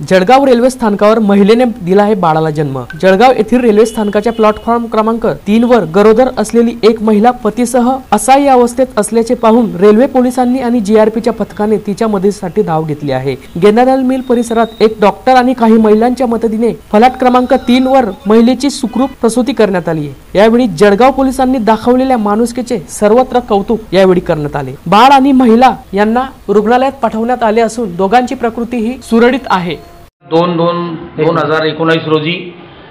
Jalgaon railway स्थानकावर महिलेने दिला आहे बाळाला जन्म. जळगाव येथील रेल्वे स्थानकाच्या प्लॅटफॉर्म क्रमांक तीन वर गरोदर असलेली एक महिला पतीसह असहाय्य अवस्थेत असल्याचे पाहून रेल्वे पोलिसांनी आणि जीआरपीच्या पथकाने तिच्या मदतीसाठी धाव घेतली आहे. गेंदालाल मिल परिसरात एक डॉक्टर आणि काही महिलांच्या मदतीने फलाट क्रमांक तीन वर महिलेची सुखरूप प्रसूती करण्यात आली आहे. यावेळी जळगाव पोलिसांनी दाखवलेल्या माणुसकीचे सर्वत्र कौतुक यावेळी करण्यात आले. बाळ आणि महिला यांना रुग्णालयात पाठवण्यात आले असून दोघांची प्रकृती ही सुरळीत आहे. दोन दोन दोन हजार एकोणावीस रोजी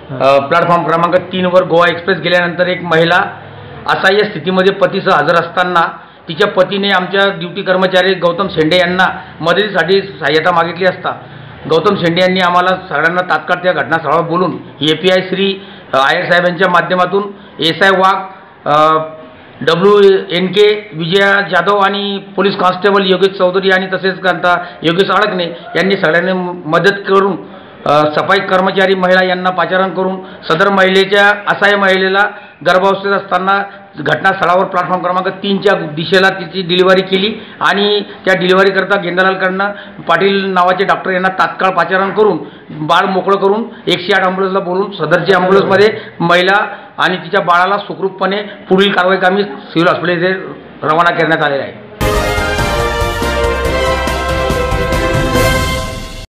प्लॅटफॉर्म क्रमांक तीनवर गोवा एक्सप्रेस गेल्यानंतर एक महिला असहाय्य स्थितीमध्ये पतीसह हजर असताना तिच्या पतीने आमच्या ड्युटी कर्मचारी गौतम शेंडे यांना मदतीसाठी सहाय्यता मागितली असता गौतम शेंडे यांनी आम्हाला सगळ्यांना तात्काळ त्या घटनास्थळावर बोलून A P I Shri Iyer साहेबांच्या माध्यमातून S I Wagh W N K Vijaya Jadhav आणि पोलीस कॉन्स्टेबल योगेश चौधरी आणि तसेच कांता योगेश अडकणे यांनी सगळ्यांनी मदत करून सफाई कर्मचारी महिला यांना पाचारण करून सदर महिलेच्या असहाय्य महिलेला गर्भावस्थेत असताना घटनास्थळावर प्लॅटफॉर्म क्रमांक तीनच्या दिशेला तिची डिलिव्हरी केली आणि त्या डिलिव्हरीकरता गेंदालालकडनं पाटील नावाचे डॉक्टर यांना तात्काळ पाचारण करून बाळ मोकळं करून एकशे आठ ॲम्ब्युलन्सला बोलून सदरची ॲम्ब्युलन्समध्ये महिला आणि तिच्या बाळाला सुखरूपपणे पुढील कारवाई कामी सिव्हिल हॉस्पिटल येथे रवाना करण्यात आलेला आहे.